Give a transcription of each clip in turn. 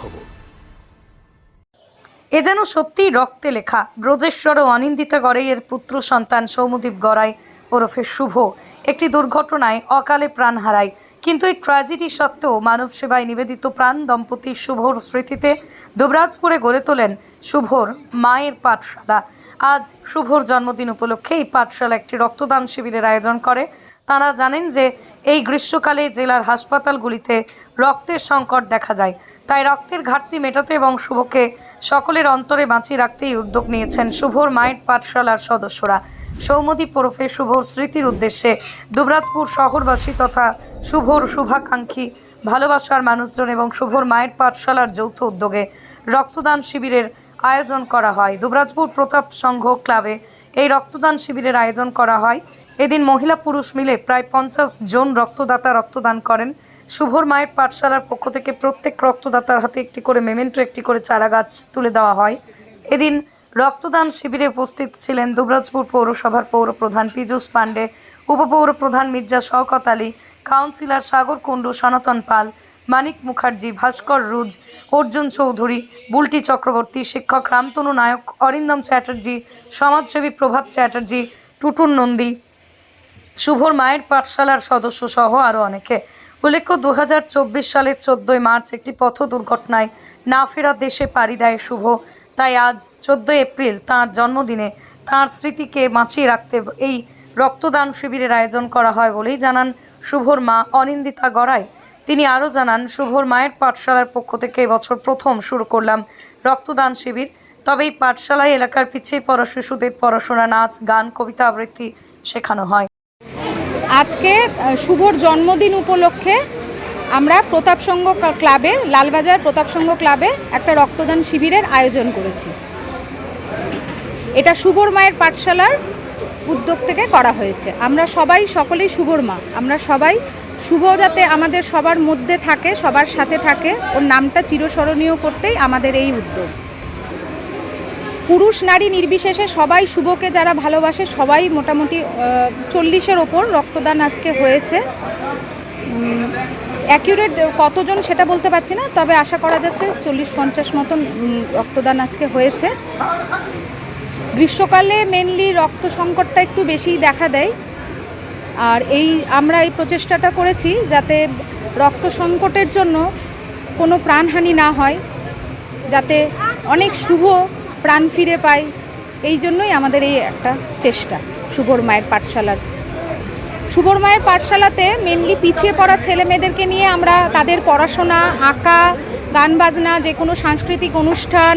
খবর। এ যেন সত্যি রক্তে লেখা। ব্রজেশ্বর ও অনিন্দিতা গড়াই এর পুত্র সন্তান সৌমদীপ গড়াই ওরফে শুভ। একটি দুর্ঘটনায় অকালে প্রাণ হারায়। কিন্তু এই ট্র্যাজেডি সত্ত্বেও মানব সেবায় নিবেদিত প্রাণ দম্পতি শুভর স্মৃতিতে দুবরাজপুরে গড়ে তোলেন শুভর মায়ের পাঠশালা। আজ শুভর জন্মদিন উপলক্ষে এই পাঠশালা একটি রক্তদান শিবিরের আয়োজন করে। তারা জানেন যে এই গ্রীষ্মকালে জেলার হাসপাতালগুলিতে রক্তের সংকট দেখা যায়। তাই রক্তের ঘাটতি মেটাতে এবং শুভকে সকলের অন্তরে বাঁচিয়ে রাখতেই উদ্যোগ নিয়েছেন শুভর মায়ের পাঠশালার সদস্যরা। সৌমদীপ ওরফে শুভর স্মৃতির উদ্দেশ্যে দুবরাজপুর শহরবাসী তথা শুভর শুভাকাঙ্ক্ষী, ভালোবাসার মানুষজন এবং শুভর মায়ের পাঠশালার যৌথ উদ্যোগে রক্তদান শিবিরের আয়োজন করা হয়। দুবরাজপুর প্রতাপ সংঘ ক্লাবে এই রক্তদান শিবিরের আয়োজন করা হয়। এদিন মহিলা পুরুষ মিলে প্রায় পঞ্চাশ জন রক্তদাতা রক্তদান করেন। শুভর মায়ের পাঠশালার পক্ষ থেকে প্রত্যেক রক্তদাতার হাতে একটি করে মেমেন্টো, একটি করে চারা গাছ তুলে দেওয়া হয়। এদিন রক্তদান শিবিরে উপস্থিত ছিলেন দুবরাজপুর পৌরসভার পৌর প্রধান পীযূষ পাণ্ডে উপপৌর প্রধান মির্জা শওকত আলী, কাউন্সিলর সাগর কুণ্ডু, সনাতন পাল মানিক মুখার্জি, ভাস্কর রুজ, অর্জুন চৌধুরী, বুলটি চক্রবর্তী, শিক্ষক রামতনু নায়ক, অরিন্দম চ্যাটার্জি, সমাজসেবী প্রভাত চ্যাটার্জি টুটুন নন্দী, শুভর মায়ের পাঠশালার সদস্য সহ আরও অনেকে। উল্লেখ্য দু হাজার চব্বিশ সালের চোদ্দোই মার্চ একটি পথ দুর্ঘটনায় না ফেরা দেশে পাড়ি দেয় শুভ। তাই আজ চোদ্দোই এপ্রিল তার জন্মদিনে তার স্মৃতিকে বাঁচিয়ে রাখতে এই রক্তদান শিবিরের আয়োজন করা হয় বলেই জানান শুভর মা অনিন্দিতা গড়াই। তিনি আরও জানান, শুভর মায়ের পাঠশালার পক্ষ থেকে এবছর প্রথম শুরু করলাম রক্তদান শিবির। তবে এই পাঠশালায় এলাকার পিছিয়ে পড়া শিশুদের পড়াশোনা, নাচ, গান, কবিতা আবৃত্তি শেখানো হয়। আজকে শুভর জন্মদিন উপলক্ষে আমরা প্রতাপ সংঘ ক্লাবে, লালবাজার প্রতাপ সংঘ ক্লাবে একটা রক্তদান শিবিরের আয়োজন করেছি। এটা শুভর মায়ের পাঠশালার উদ্যোগ থেকে করা হয়েছে। আমরা সবাই সকলেই শুভর মা। আমরা সবাই শুভ যাতে আমাদের সবার মধ্যে থাকে, সবার সাথে থাকে। ওর নামটা চিরস্মরণীয় করতেই আমাদের এই উদ্যোগ। পুরুষ নারী নির্বিশেষে সবাই শুভকে যারা ভালোবাসে, সবাই মোটামুটি চল্লিশের ওপর রক্তদান আজকে হয়েছে। অ্যাকিউরেট কতজন সেটা বলতে পারছি না, তবে আশা করা যাচ্ছে চল্লিশ পঞ্চাশ মতন রক্তদান আজকে হয়েছে। গ্রীষ্মকালে মেনলি রক্ত সংকটটা একটু বেশি দেখা দেয়। আর এই, আমরা এই প্রচেষ্টাটা করেছি যাতে রক্ত সংকটের জন্য কোনো প্রাণহানি না হয়, যাতে অনেক শুভ প্রাণ ফিরে পায়। এই জন্যই আমাদের এই একটা চেষ্টা শুভর মায়ের পাঠশালার। শুভর মায়ের পাঠশালাতে মেনলি পিছিয়ে পড়া ছেলে মেয়েদেরকে নিয়ে আমরা তাদের পড়াশোনা, আঁকা, গান বাজনা যে কোনো সাংস্কৃতিক অনুষ্ঠান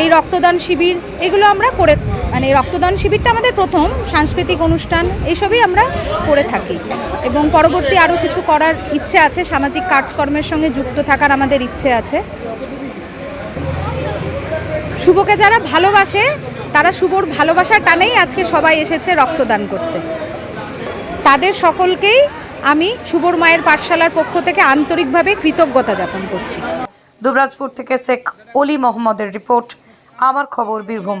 এই রক্তদান শিবির, এগুলো আমরা করে মানে রক্তদান শিবিরটা আমাদের প্রথম, সাংস্কৃতিক অনুষ্ঠান এইসবই আমরা করে থাকি। এবং পরবর্তী আরও কিছু করার ইচ্ছে আছে, সামাজিক কাজকর্মের সঙ্গে যুক্ত থাকার আমাদের ইচ্ছে আছে। শুভকে যারা ভালোবাসে, তারা শুভর ভালোবাসার টানেই আজকে সবাই এসেছে রক্তদান করতে। তাদের সকলকেই আমি শুভর মায়ের পাঠশালার পক্ষ থেকে আন্তরিকভাবে কৃতজ্ঞতা জ্ঞাপন করছি। দুবরাজপুর থেকে শেখ অলি মোহাম্মদের রিপোর্ট। আমার খবর বীরভূম।